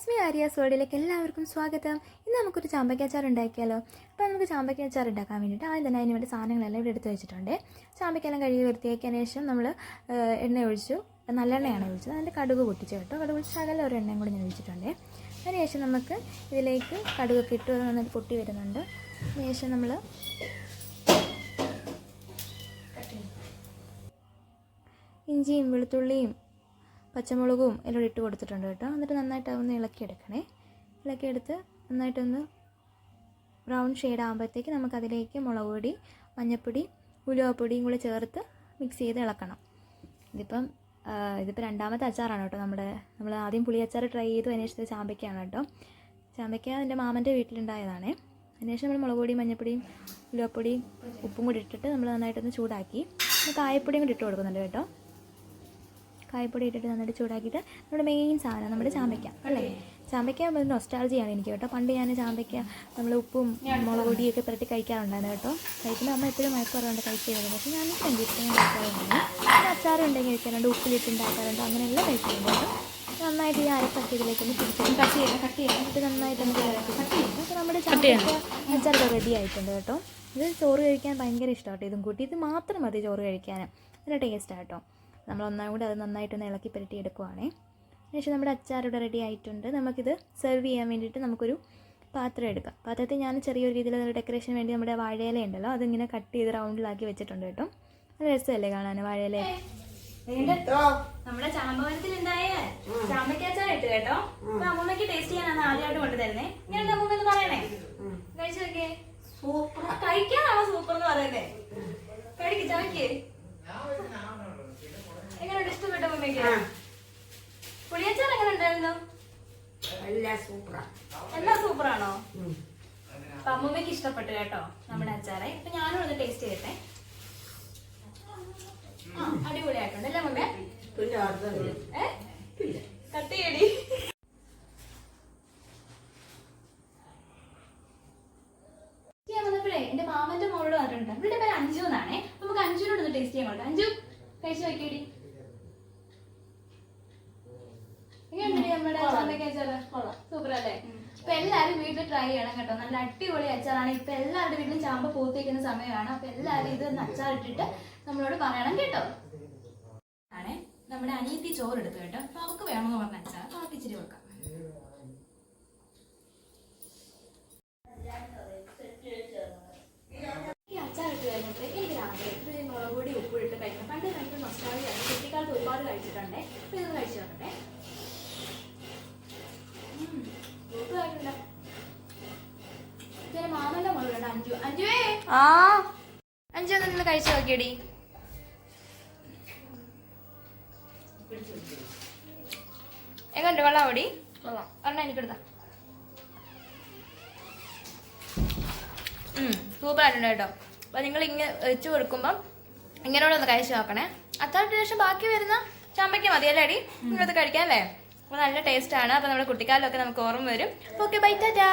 It's me Arya സോഡിലേക്ക് എല്ലാവർക്കും സ്വാഗതം. ഇന്ന് നമുക്കൊരു ചാമ്പയ്ക്ക അച്ചാർ ഉണ്ടാക്കിയാലോ? അപ്പോൾ നമുക്ക് ചാമ്പയ്ക്ക അച്ചാർ ഉണ്ടാക്കാൻ വേണ്ടിയിട്ട് ആദ്യം തന്നെ അതിന് വേണ്ടി സാധനങ്ങളെല്ലാം ഇവിടെ എടുത്ത് വെച്ചിട്ടുണ്ട്. ചാമ്പയ്ക്കെല്ലാം കഴുകി വൃത്തിയാക്കിയതിന് ശേഷം നമ്മൾ എണ്ണ ഒഴിച്ചു. നല്ലെണ്ണയാണ് ഒഴിച്ചത്. അതിന്റെ കടുക് പൊട്ടിച്ചു കേട്ടോ. കടുക് പൊട്ടിച്ച് ശകലം ഒരു എണ്ണയും കൂടി ഞാൻ ഒഴിച്ചിട്ടുണ്ട്. അതിനുശേഷം നമുക്ക് ഇതിലേക്ക് കടുകൊക്കെ ഇട്ട് നന്നായിട്ട് പൊട്ടി വരുന്നുണ്ട്. അതിനുശേഷം നമ്മൾ ഇഞ്ചിയും വെളുത്തുള്ളിയും പച്ചമുളകും എല്ലാം ഇട്ട് കൊടുത്തിട്ടുണ്ട് കേട്ടോ. എന്നിട്ട് നന്നായിട്ട് അതൊന്ന് ഇളക്കിയെടുക്കണേ. ഇളക്കിയെടുത്ത് നന്നായിട്ടൊന്ന് ബ്രൗൺ ഷെയ്ഡ് ആകുമ്പോഴത്തേക്ക് നമുക്കതിലേക്ക് മുളക് പൊടി മഞ്ഞൾപ്പൊടി ഉലുവപ്പൊടിയും കൂടി ചേർത്ത് മിക്സ് ചെയ്ത് ഇളക്കണം. ഇതിപ്പം ഇതിപ്പോൾ രണ്ടാമത്തെ അച്ചാറാണ് കേട്ടോ നമ്മുടെ നമ്മൾ ആദ്യം പുളി അച്ചാർ ട്രൈ ചെയ്തു അതിനുശേഷം ചാമ്പയ്ക്കാണ് കേട്ടോ. ചാമ്പയ്ക്ക എന്റെ മാമന്റെ വീട്ടിലുണ്ടായതാണേ. അതിനുശേഷം നമ്മൾ മുളക് പൊടിയും മഞ്ഞൾപ്പൊടിയും ഉലുവപ്പൊടിയും ഉപ്പും കൂടി ഇട്ടിട്ട് നമ്മൾ നന്നായിട്ടൊന്ന് ചൂടാക്കി കായപ്പൊടിയും കൂടി ഇട്ട് കൊടുക്കുന്നുണ്ട് കേട്ടോ. കായപ്പൊടി ഇട്ടിട്ട് നന്നായിട്ട് ചൂടാക്കിയിട്ട് നമ്മുടെ മെയിൻ സാധനം നമ്മുടെ ചാമ്പയ്ക്ക അല്ലേ? ചാമ്പയ്ക്ക നൊസ്റ്റാൾജിയാണ് എനിക്ക് കേട്ടോ. പണ്ട് ഞാൻ ചാമ്പയ്ക്ക നമ്മൾ ഉപ്പും മുളക് പൊടിയൊക്കെ പുരട്ടി കഴിക്കാറുണ്ടായിരുന്നു കേട്ടോ. കഴിക്കുമ്പോൾ അമ്മ എപ്പോഴും മയക്കുറവുണ്ട് കഴിച്ചിരുന്നത്. പക്ഷേ ഞാൻ ഇഷ്ടം ഞാൻ കഴിക്കാറുണ്ട്. പിന്നെ അച്ചാറും ഉണ്ടെങ്കിൽ കഴിക്കാറുണ്ട് ഉപ്പിലിട്ട് ഉണ്ടാക്കാറുണ്ട് അങ്ങനെയെല്ലാം കഴിക്കാറുണ്ട് കേട്ടോ. നന്നായിട്ട് ഈ അരപ്പൊക്കെ ഇതിലേക്ക് ഒന്ന് പിടിച്ചിട്ട് കട്ട് ചെയ്യാം കട്ട് ചെയ്യാം എന്നിട്ട് നന്നായിട്ട് നമുക്ക് കട്ട് ചെയ്യാം അപ്പോൾ നമ്മുടെ ചാമ്പയ്ക്ക അച്ചാർ റെഡി ആയിട്ടുണ്ട് കേട്ടോ. ഇത് ചോറ് കഴിക്കാൻ ഭയങ്കര ഇഷ്ടമാട്ടോ ഇതും കൂട്ടി. ഇത് മാത്രം മതി ചോറ് കഴിക്കാൻ നല്ല ടേസ്റ്റ് കേട്ടോ. നമ്മൾ ഒന്നാം കൂടി അത് നന്നായിട്ടൊന്ന് ഇളക്കി പുരട്ടി എടുക്കുവാണേ. ശേഷം നമ്മുടെ അച്ചാർ ഇവിടെ റെഡി ആയിട്ടുണ്ട്. നമുക്കിത് സെർവ് ചെയ്യാൻ വേണ്ടിയിട്ട് നമുക്കൊരു പാത്രം എടുക്കാം. പാത്രത്തിൽ ഞാൻ ചെറിയൊരു രീതിയിൽ ഡെക്കറേഷൻ വേണ്ടി നമ്മുടെ വാഴയില ഉണ്ടല്ലോ അതിങ്ങനെ കട്ട് ചെയ്ത് റൗണ്ടിലാക്കി വെച്ചിട്ടുണ്ട് കേട്ടോ. അത് രസമല്ലേ കാണാൻ വാഴയില. നമ്മുടെ ചാമ്പവനത്തിൽ ഉണ്ടായ ചാമ്പയ്ക്കാച്ചാർ ഇട്ട് കേട്ടോ? അപ്പൊ അമ്മൂമ്മക്ക് ടേസ്റ്റ് ചെയ്യാനാണ് ആദ്യമായിട്ട് കൊണ്ടുതരുന്നേ ഞാൻ അമ്മൂമ്മ എന്ന് പറയണേ. കഴിച്ചു നോക്കിയേ. സൂപ്പർ കഴിക്കാനാണോ സൂപ്പർ എന്ന് പറയുന്നേ? കഴിക്ക് ചവയ്ക്ക്. ഇഷ്ടപ്പെട്ട പുളിയച്ചാർ എങ്ങനെ ഉണ്ടായിരുന്നു? എല്ലാം സൂപ്പറാ. എല്ലാം സൂപ്പറാണോ? അപ്പൊ അമ്മൂമ്മക്ക് ഇഷ്ടപ്പെട്ടു കേട്ടോ നമ്മുടെ അച്ചാറെ. ഇപ്പൊ ഞാനും ഒന്ന് ടേസ്റ്റ് ചെയ്യട്ടെ. അടിപൊളിയായിട്ടുണ്ട് അല്ലേ അമ്മേ പിന്നെ അടുത്തത് ഏ? കട്ട് ചെയ്യടി. എന്റെ മാമന്റെ മോളോട് പറഞ്ഞിട്ടുണ്ട്. അവളുടെ പേര് അഞ്ചു എന്നാണേ. നമുക്ക് അഞ്ചുനോട് ഒന്ന് ടേസ്റ്റ് ചെയ്യാൻ കൊടുക്കാം. അഞ്ചു കഴിച്ചു നോക്കിയടി. നമ്മുടെ ചാമ്പയ്ക്ക അച്ചാറ് സൂപ്പർ അല്ലേ അപ്പൊ എല്ലാരും വീട്ടിൽ ട്രൈ ചെയ്യണം കേട്ടോ. നല്ല അടിപൊളി അച്ചാറാണ്. ഇപ്പൊ എല്ലാവരുടെ വീട്ടിലും ചാമ്പ പൂത്തേക്കുന്ന സമയമാണ്. അപ്പൊ എല്ലാരും ഇത് അച്ചാറിട്ടിട്ട് നമ്മളോട് പറയണം കേട്ടോ. ആണേ നമ്മുടെ അനിയത്തി ചോറ് എടുത്തു കേട്ടോ. അപ്പൊ അവക്ക് വേണമെന്ന് പറഞ്ഞ അച്ചാർ അവർക്ക് ഇച്ചിരി ഈ അച്ചാർ ഇട്ട് കഴിഞ്ഞപ്പോൾ എനിക്ക് രാവിലെ ഇത് മുളക് പൊടി ഉപ്പ് ഇട്ട് കഴിക്കണം. പണ്ട് കഴിക്കുന്ന മസാലയാണ് കുട്ടിക്കാലത്ത് ഒരുപാട് കഴിച്ചിട്ടുണ്ടേ. അപ്പൊ ഇത് കഴിച്ചു ആ? അഞ്ചു നിന്ന് കഴിച്ചു നോക്കിയടി. എങ്ങോട്ട് വെള്ളം ഓടി ഒരെണ്ണം എനിക്കെടുത്താ സൂപ്പറായിട്ടുണ്ട് കേട്ടോ. അപ്പൊ നിങ്ങൾ ഇങ്ങനെ വെച്ച് കൊടുക്കുമ്പം ഇങ്ങനോട് ഒന്ന് കഴിച്ചു നോക്കണേ. അത്ര ശേഷം ബാക്കി വരുന്ന ചാമ്പയ്ക്ക് മതി അല്ലേ അടി നിങ്ങളത് കഴിക്കാം അല്ലേ? അപ്പൊ നല്ല ടേസ്റ്റ് ആണ്. അപ്പൊ നമ്മുടെ കുട്ടിക്കാലമൊക്കെ നമുക്ക് ഓർമ്മ വരും. Okay bye tata.